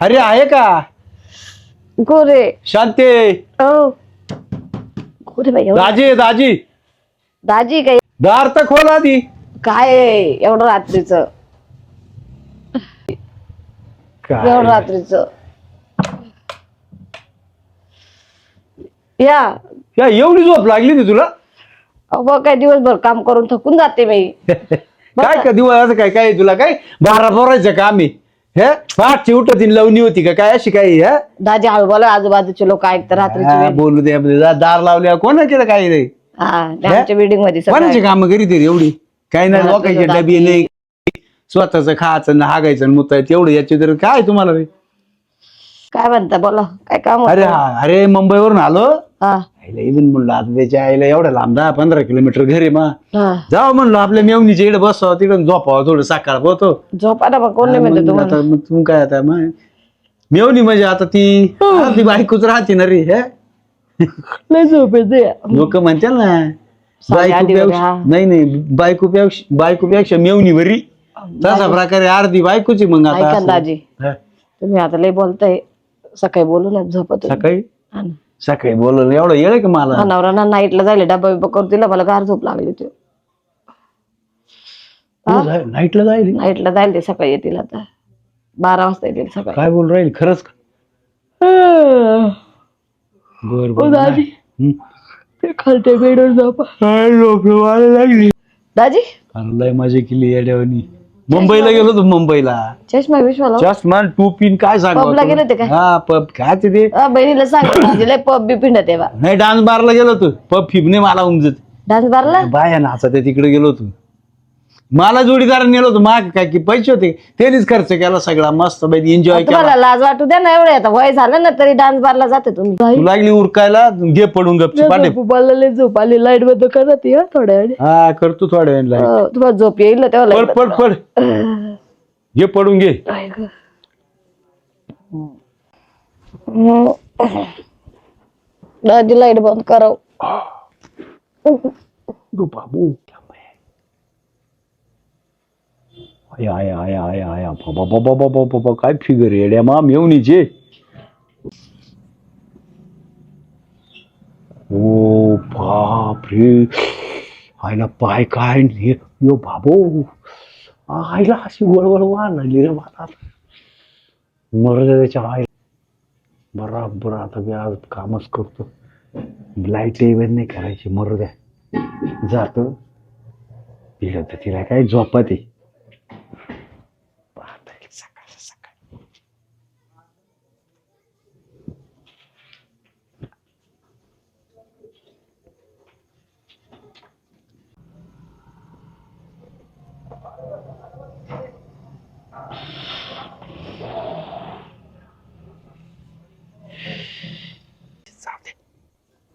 अरे आहे का? गोरे. शांती. ओ गोरे बाई एवढं- दाजी दाजी. दाजी काय? दार तर खोल आधी. काय आहे? एवढं रात्रीच. काय? एवढं रात्रीच. या. या एवढी झोप लागली ती तुला? अहो काय दिवसभर काम करून थकून जाते बाई काय का दिवस असं काय काय तुला काय? बारा पोरायचं काम आहे. हे? पाठची उठत लावणी होती का? काय अशी काय हे? दाजी हळू बोला आजूबाजूचे लोक ऐकतात रात्रीची हा, वेळ. बोलू दे आपले. जा, दार लावल्या कोण केलं काय रे? हा ते आमच्या बिल्डिंगमध्ये सगळं कोणाची काम करीत रे एवढी? काही नाही हा, लोकांचे तुझं डबे नाही स्वतःच खायचं ना हागायचं मुतायचं एवढं याचे तर काय तुम्हाला रे? काय म्हणता? बोला. काय काम होतं? अरे हा अरे मुंबईवरून आलो. हा. आईला म्हणलं आता त्याच्या आईला एवढं लांब दहा पंधरा किलोमीटर घरी मा. हा. जाऊ म्हणलो आपल्या मेवणीच्या इकडे बसावं तिकडे झोपावं थोडं सकाळ होतो झोपा ना मग कोण नाही म्हणते तुम्हाला आता मग तू काय आता मग मेवणी म्हणजे आता ती ती बायकोच राहते ना रे हे? लय झोप येते. लोक म्हणतात ना साडी आधी वगैरे, बायकोपेक्षा हा. नाही नाही बायकोपेक्षा बायकोपेक्षा मेवणी बरी तसा प्रकारे अर्धी बायकोची मग आता ऐका ना असं. दाजी. हा. तुम्ही आता लय बोलताय. सकाळी बोलू ना झोपत होते. सकाळी? हा ना. सकाळी बोलवलं एवढं येळ का मला? हा नवरा ना नाईटला जायला डबा बिबा करून दिला मला गार झोप लागली होती. नाईटला जाईल नाईटला जायला ते सकाळी येतील आता. बारा वाजता येतील सकाळी. काय बोल राहील? खरंच का? बर ओ बर दाजी. हं. ते खालच्या बेडवर झोपा. काय मला लागली? दाजी? अरे लय मजा केली येड्यावानी. मुंबईला गेलो होतो मुंबईला. चष्मा विश्वाला जस्ट मन टू पिन काय Pub ला गेले होते काय? हा पब काय ते? ते अ, बहिणीला सांग दाजी लय पब बी पिंड तेव्हा नाही डान्स बारला गेलो होतो. पब फिबने मला उमजत. डान्स बारला बाया नाचा ते तिकडे गेलो होतो. मला जोडीदार नेलो होतो माग काय की पैसे होते त्यांनीच खर्च केला सगळा मस्त पैकी एन्जॉय केला. तुम्हाला लाज वाटू द्या ना एवढे आता वय झालं ना तरी डान्स बारला जाते तुम्ही. तू लागली उरकायला घे पडून गपची लय झोप आली लाइट बंद करत या थोड्या वेळ हा करतो थोड्या वेळेला तुम्हाला झोप येईल ना तेव्हा पड light पड पड. घे पडून घे. हम्म. लाइट बंद कराव. गो बाबू. आया आया आया आया आया. बाबा बाबा बाबा बाबा काय फिगर येड्या मा मेवणीचे ओ बाप रे आईला पाय काय हे यो बाबो. आईला अशी वळवळ वाढ लागली रे मला मरद त्याच्या आई बराबर आता मी आज कामच करतो. लाइट इव्हन नाही करायची मरू द्या जातो. तिला तर तिला काय झोपा आहे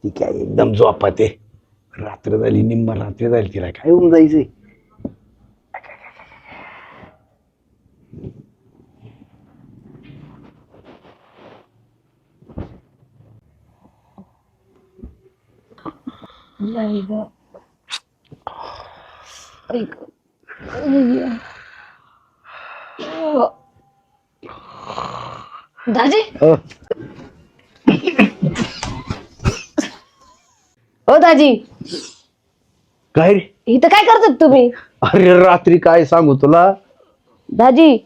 ती काय एकदम झोपत. रात्र झाली निम्मा रात्र झाली तिला काय होऊन जायचंय? दाजी? अ, हो दाजी. काय रे? इथं काय करतात तुम्ही? अरे रात्री काय सांगू तुला? दाजी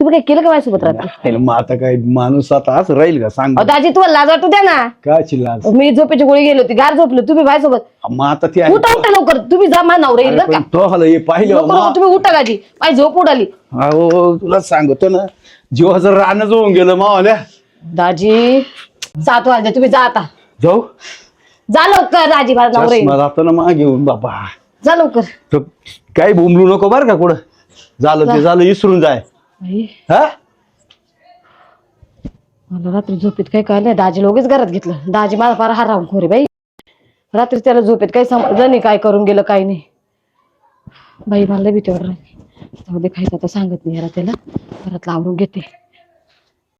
तुम्ही काय केलं का माझ्यासोबत रात्री? मग आता काय माणूस आता असं राहील का? सांग अहो दाजी तुम्हाला लाज वाटू द्या ना. काय चिल्लास मी झोपेची गोळी गेली होती गार झोपलो तुम्ही माझ्यासोबत. मग आता ते उठा उठा लवकर. तुम्ही जा मा नवरा येईल बरं का तो हला हे पाहिलं तुम्ही उठा दाजी. माझी झोप उडाली. अहो तुला सांगतो ना जीवाचं रानं जोडून गेलं मावाल्या. दाजी सात वाजले तुम्ही जा आता. जाऊ. जा लवकर दाजी माझा नवरा येईल चष्मा जातो ना मागे येऊन बाबा. जा लवकर. तर काही बोंबलू नको बरं का कुठं? झालं ते झालं इसरून जाय. बाई, हा? मला रात्री झोपेत काही कळलं दाजी लगेच घरात घेतलं. दाजी माझा फार हराम खोरे बाई. रात्री त्याला झोपेत काही समजलं नाही काय करून गेलं काय नाही. बाई मला भीती वाटत जाऊ दे खायचं आता सांगत नाही याला त्याला. घरातला आवरून घेते.